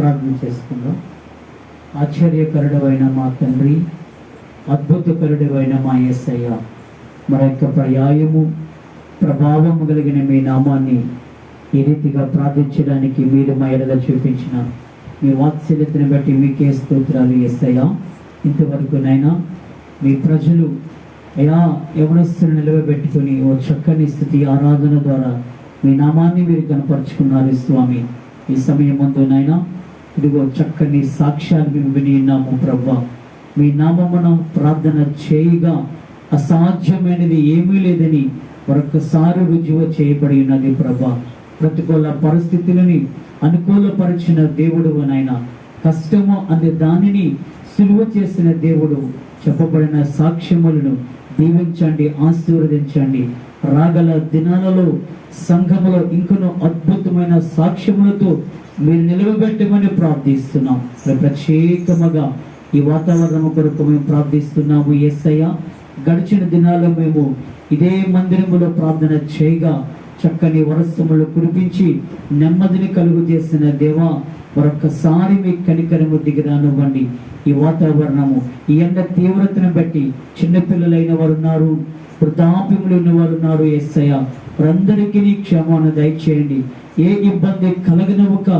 ప్రార్థన చేసుకుందాం. ఆశ్చర్యకరుడమైన మా తండ్రి అద్భుతకరుడమైన మా యేసయ్య మన యొక్క పర్యాయము ప్రభావము కలిగిన మీ నామాన్ని ఈ రీతిగా ప్రార్థించడానికి మీరు మా ఎడల చూపించిన మీ వాత్సల్యతను బట్టి మీకే స్తోత్రాలు యేసయ్య. ఇంతవరకు నైనా మీ ప్రజలు అయా యవనస్తులు నిలవబెట్టుకుని ఓ చక్కని స్థితి ఆరాధన ద్వారా మీ నామాన్ని మీరు కనపరుచుకున్నారు స్వామి. ఈ సమయం ముందు ఇదిగో చక్కని సాక్ష్యాలు మేము వినిన్నాము ప్రభా. మీ నామమున ప్రార్థన చేయగా అసాధ్యమైనది ఏమీ లేదని మరొకసారి రుజువు చేయబడి ఉన్నది ప్రభా. ప్రతికూల పరిస్థితులని అనుకూలపరిచిన దేవుడు నాయన. కష్టము అనే దానిని సులువ చేసిన దేవుడు. చెప్పబడిన సాక్ష్యములను దీవించండి ఆశీర్వదించండి. రాగల దినాలలో సంఘములో ఇంకనూ అద్భుతమైన సాక్ష్యములతో మీరు నిలవబెట్టమని ప్రార్థిస్తున్నాం. ప్రత్యేకముగా ఈ వాతావరణం కొరకు మేము ప్రార్థిస్తున్నాము ఎస్ఐ గడిచిన దినాల్లో మేము ఇదే మందిరములో ప్రార్థన చేయగా చక్కని వరసములు కురిపించి నెమ్మదిని కలుగు చేసిన దేవా మరొక్కసారి మీ కనికరము దిగదానివ్వండి ఈ వాతావరణము ఈ ఎండ తీవ్రతను బట్టి చిన్నపిల్లలైన వారు ఉన్నారు వృద్ధాప్యములు ఉన్న వారు ఉన్నారు ఎస్ఐ వారందరికీ నీ క్షమాన దయచేయండి. ఏ ఇబ్బంది కలగనవక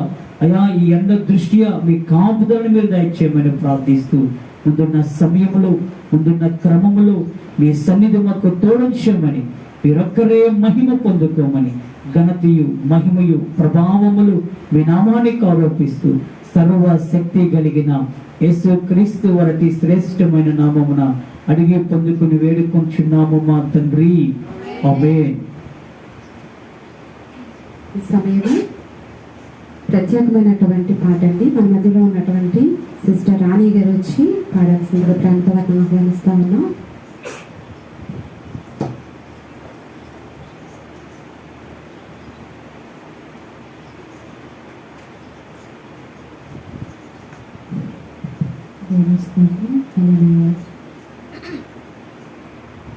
అయా ఈ ఎండ దృష్ట్యా మీ కాపుదలను మీరు దయచేయమని ప్రార్థిస్తూ ముందున్న సమయంలో ముందున్న క్రమములో మీ సన్నిధి మాకు తోడించమని మీరొక్కరే మహిమ పొందుకోమని ఘనతయు మహిమయు ప్రభావములు మీ నామానికి ఆరోపిస్తూ సర్వ శక్తి కలిగిన యేసు క్రీస్తు వారి శ్రేష్టమైన నామమున అడిగి పొందుకుని వేడుకొంచున్నాము మా తండ్రి. అమేన్ ఈ సమయంలో ప్రత్యేకమైనటువంటి పాట అండి మన మధ్యలో ఉన్నటువంటి సిస్టర్ రాణి గారు వచ్చి పాడాల్సిందిగా ప్రాంత వారిని ఆహ్వానిస్తా ఉన్నాం.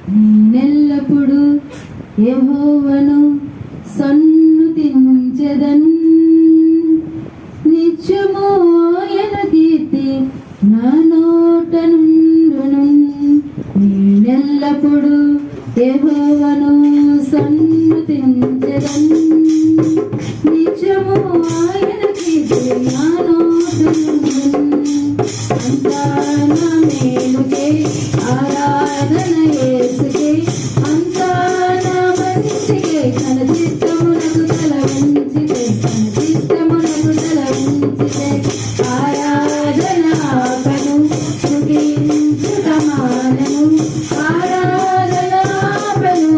నేనెల్లప్పుడు యెహోవను సన్నుతించెదన్ యెహోవను సన్నుతించెదన్ నిత్యము ఆయన కీర్తి అంతా నా మేలుకే ఆరాధన యేసుకే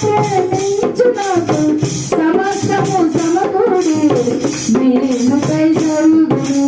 ప్రేమించున్నాను సమస్తము సమకూడి మీరెన్నుకై జరుగును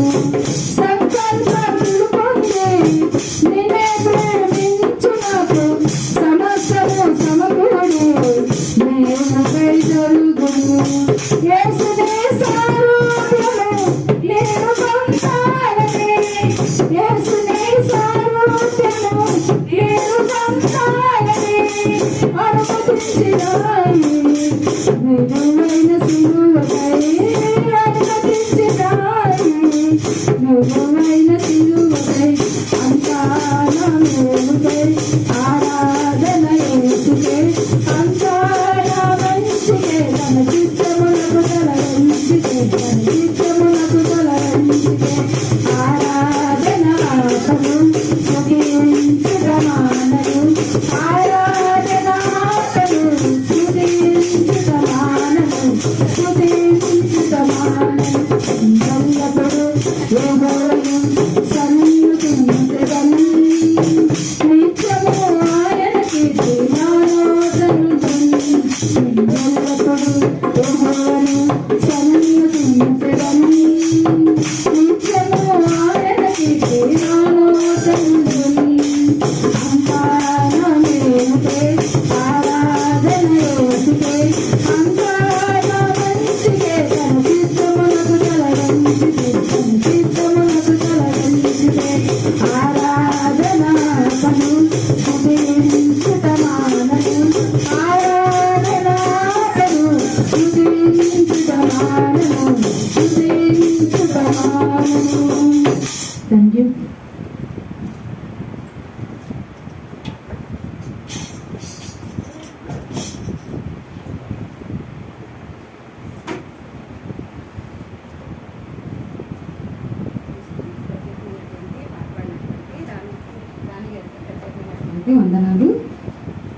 అందరికీ వందనాలు.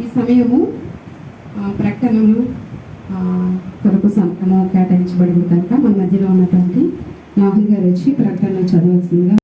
ఈ సమయము ప్రకటనలు కొరకు సమయము కేటాయించబడింది కనుక మన మధ్యలో ఉన్నటువంటి మోహన్ గారు వచ్చి ప్రకటనలు చదవాల్సిందిగా